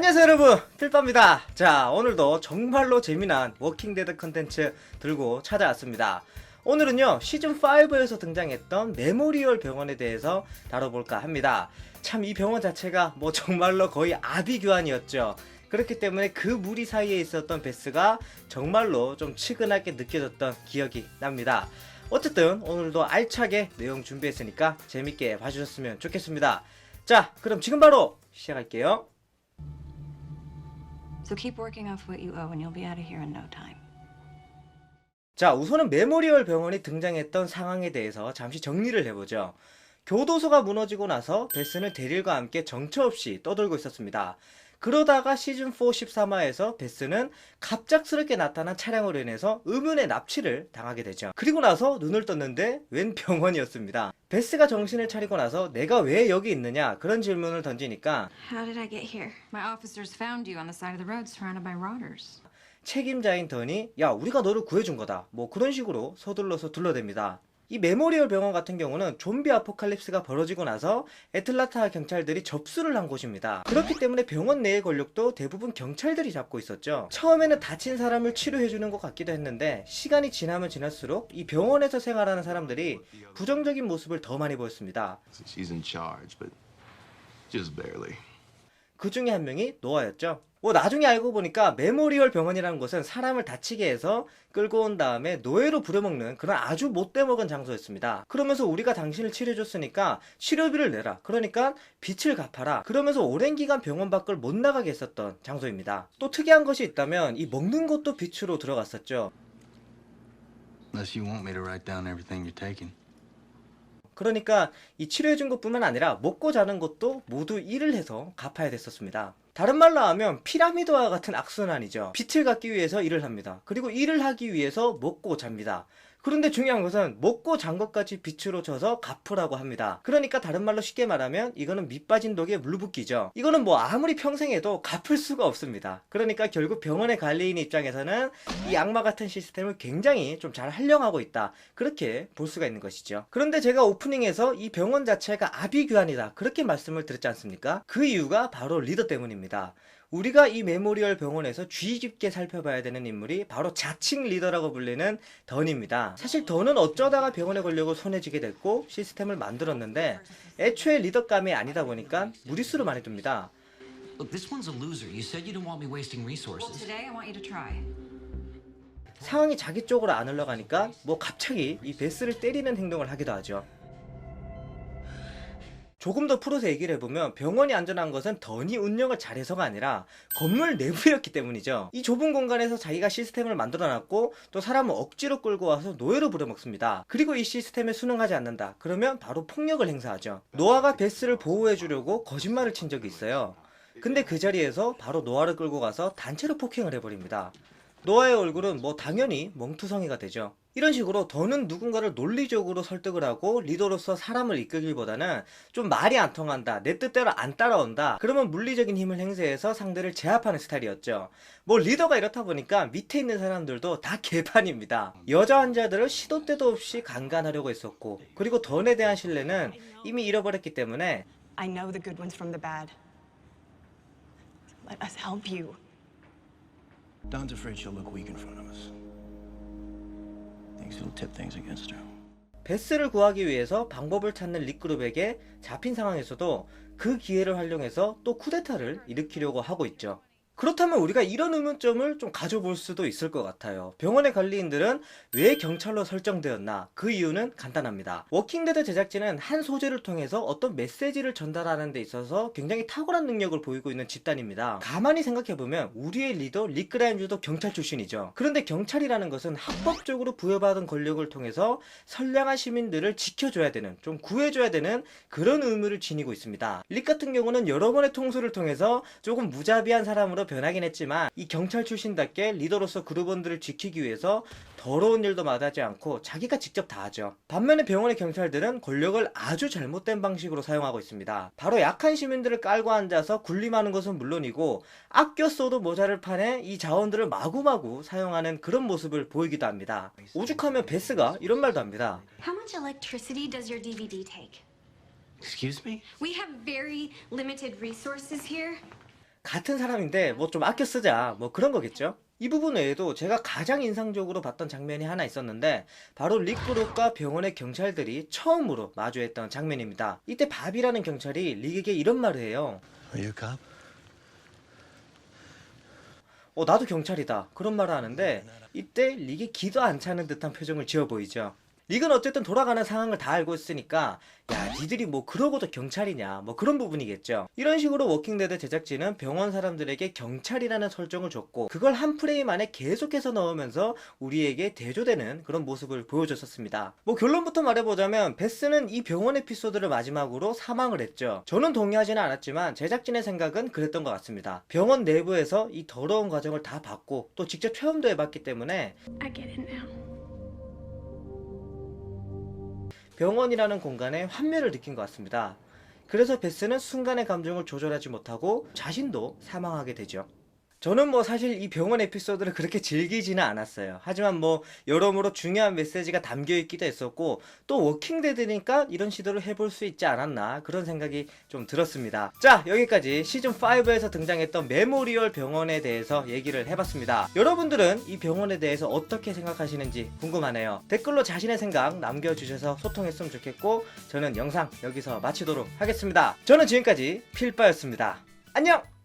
안녕하세요 여러분. 필빠입니다. 자 오늘도 정말로 재미난 워킹데드 컨텐츠 들고 찾아왔습니다. 오늘은요 시즌5에서 등장했던 메모리얼 병원에 대해서 다뤄볼까 합니다. 참 이 병원 자체가 뭐 정말로 거의 아비규환이었죠. 그렇기 때문에 그 무리 사이에 있었던 베스가 정말로 좀 측은하게 느껴졌던 기억이 납니다. 어쨌든 오늘도 알차게 내용 준비했으니까 재밌게 봐주셨으면 좋겠습니다. 자 그럼 지금 바로 시작할게요 So keep working off what you owe and you'll be out of here in no time. 자, 우선은 메모리얼 병원이 등장했던 상황에 대해서 잠시 정리를 해보죠. 교도소가 무너지고 나서 베스는 데릴과 함께 정처 없이 떠돌고 있었습니다. 그러다가 시즌 4 13화에서 베스는 갑작스럽게 나타난 차량으로 인해서 의문의 납치를 당하게 되죠. 그리고 나서 눈을 떴는데 웬 병원이었습니다. 베스가 정신을 차리고 나서 내가 왜 여기 있느냐 그런 질문을 던지니까 How did I get here? My officers found you on the side of the road surrounded by rotters. 책임자인 던이 야 우리가 너를 구해준 거다 뭐 그런 식으로 서둘러서 둘러댑니다 이 메모리얼 병원 같은 경우는 좀비 아포칼립스가 벌어지고 나서 애틀라타 경찰들이 접수를 한 곳입니다. 그렇기 때문에 병원 내의 권력도 대부분 경찰들이 잡고 있었죠. 처음에는 다친 사람을 치료해주는 것 같기도 했는데 시간이 지나면 지날수록 이 병원에서 생활하는 사람들이 부정적인 모습을 더 많이 보였습니다 그 중에 한 명이 노아였죠. 뭐 나중에 알고 보니까 메모리얼 병원이라는 곳은 사람을 다치게 해서 끌고 온 다음에 노예로 부려먹는 그런 아주 못돼 먹은 장소였습니다. 그러면서 우리가 당신을 치료해줬으니까 치료비를 내라. 그러니까 빚을 갚아라. 그러면서 오랜 기간 병원 밖을 못 나가게 했었던 장소입니다. 또 특이한 것이 있다면 이 먹는 것도 빚으로 들어갔었죠. Unless you want me to write down everything you're taking. 그러니까 이 치료해 준 것뿐만 아니라 먹고 자는 것도 모두 일을 해서 갚아야 됐었습니다. 다른 말로 하면 피라미드와 같은 악순환이죠. 빚을 갚기 위해서 일을 합니다. 그리고 일을 하기 위해서 먹고 잡니다. 그런데 중요한 것은 먹고 잔 것까지 빚으로 져서 갚으라고 합니다. 그러니까 다른 말로 쉽게 말하면 이거는 밑빠진 독에 물붓기죠. 이거는 뭐 아무리 평생 해도 갚을 수가 없습니다. 그러니까 결국 병원의 관리인 입장에서는 이 악마 같은 시스템을 굉장히 좀 잘 활용하고 있다. 그렇게 볼 수가 있는 것이죠. 그런데 제가 오프닝에서 이 병원 자체가 아비규환이다. 그렇게 말씀을 드렸지 않습니까? 그 이유가 바로 리더 때문입니다. 우리가 이 메모리얼 병원에서 주의 깊게 살펴봐야 되는 인물이 바로 자칭 리더라고 불리는 던입니다. 사실 던은 어쩌다가 병원에 걸려고 손에 쥐게 됐고 시스템을 만들었는데 애초에 리더감이 아니다 보니까 무리수를 많이 둡니다. Look, this one's a loser. You said you didn't want me wasting Well, resources. today I want you to try. 상황이 자기 쪽으로 안 흘러가니까 뭐 갑자기 이 베스를 때리는 행동을 하기도 하죠. 조금 더 풀어서 얘기를 해보면 병원이 안전한 것은 던이 운영을 잘해서가 아니라 건물 내부였기 때문이죠. 이 좁은 공간에서 자기가 시스템을 만들어놨고 또 사람을 억지로 끌고 와서 노예로 부려먹습니다. 그리고 이 시스템에 순응하지 않는다. 그러면 바로 폭력을 행사하죠. 노아가 베스를 보호해주려고 거짓말을 친 적이 있어요. 근데 그 자리에서 바로 노아를 끌고 가서 단체로 폭행을 해버립니다. 노아의 얼굴은 뭐 당연히 멍투성이가 되죠. 이런 식으로 더는 누군가를 논리적으로 설득을 하고 리더로서 사람을 이끌기보다는 좀 말이 안 통한다, 내 뜻대로 안 따라온다, 그러면 물리적인 힘을 행사해서 상대를 제압하는 스타일이었죠. 뭐 리더가 이렇다 보니까 밑에 있는 사람들도 다 개판입니다. 여자 환자들을 시도 때도 없이 강간하려고 했었고, 그리고 던에 대한 신뢰는 이미 잃어버렸기 때문에 I know the good ones from the bad. Let us help you. Don's afraid she'll look weak in front of us. Thinks it'll tip things against her. 베스를 구하기 위해서 방법을 찾는 릭그룹에게 잡힌 상황에서도 그 기회를 활용해서 또 쿠데타를 일으키려고 하고 있죠. 그렇다면 우리가 이런 의문점을 좀 가져볼 수도 있을 것 같아요. 병원의 관리인들은 왜 경찰로 설정되었나? 그 이유는 간단합니다. 워킹데드 제작진은 한 소재를 통해서 어떤 메시지를 전달하는 데 있어서 굉장히 탁월한 능력을 보이고 있는 집단입니다. 가만히 생각해보면 우리의 리더 리크라임즈도 경찰 출신이죠. 그런데 경찰이라는 것은 합법적으로 부여받은 권력을 통해서 선량한 시민들을 지켜줘야 되는, 좀 구해줘야 되는 그런 의무를 지니고 있습니다. 릭 같은 경우는 여러 번의 통수를 통해서 조금 무자비한 사람으로 변하긴 했지만 이 경찰 출신답게 리더로서 그룹원들을 지키기 위해서 더러운 일도 마다하지 않고 자기가 직접 다 하죠. 반면에 병원의 경찰들은 권력을 아주 잘못된 방식으로 사용하고 있습니다. 바로 약한 시민들을 깔고 앉아서 군림하는 것은 물론이고 아껴 써도 모자를 파내 이 자원들을 마구마구 사용하는 그런 모습을 보이기도 합니다. 오죽하면 베스가 이런 말도 합니다. How much electricity does your DVD take? Excuse me? We have very limited resources here. 같은 사람인데 뭐 좀 아껴 쓰자 뭐 그런 거겠죠. 이 부분 외에도 제가 가장 인상적으로 봤던 장면이 하나 있었는데 바로 릭그룹과 병원의 경찰들이 처음으로 마주했던 장면입니다. 이때 밥이라는 경찰이 릭에게 이런 말을 해요. Are you a cop? 어 나도 경찰이다 그런 말을 하는데 이때 릭이 기도 안 차는 듯한 표정을 지어 보이죠. 릭은 어쨌든 돌아가는 상황을 다 알고 있으니까 야 니들이 뭐 그러고도 경찰이냐 뭐 그런 부분이겠죠. 이런 식으로 워킹데드 제작진은 병원 사람들에게 경찰이라는 설정을 줬고 그걸 한 프레임 안에 계속해서 넣으면서 우리에게 대조되는 그런 모습을 보여줬었습니다. 뭐 결론부터 말해보자면 베스는 이 병원 에피소드를 마지막으로 사망을 했죠. 저는 동의하지는 않았지만 제작진의 생각은 그랬던 것 같습니다. 병원 내부에서 이 더러운 과정을 다 봤고 또 직접 체험도 해봤기 때문에 병원이라는 공간에 환멸을 느낀 것 같습니다. 그래서 베스는 순간의 감정을 조절하지 못하고 자신도 사망하게 되죠. 저는 뭐 사실 이 병원 에피소드를 그렇게 즐기지는 않았어요. 하지만 뭐 여러모로 중요한 메시지가 담겨 있기도 했었고 또 워킹데드니까 이런 시도를 해볼 수 있지 않았나 그런 생각이 좀 들었습니다. 자 여기까지 시즌 5에서 등장했던 메모리얼 병원에 대해서 얘기를 해봤습니다. 여러분들은 이 병원에 대해서 어떻게 생각하시는지 궁금하네요. 댓글로 자신의 생각 남겨주셔서 소통했으면 좋겠고 저는 영상 여기서 마치도록 하겠습니다. 저는 지금까지 필바였습니다. 안녕!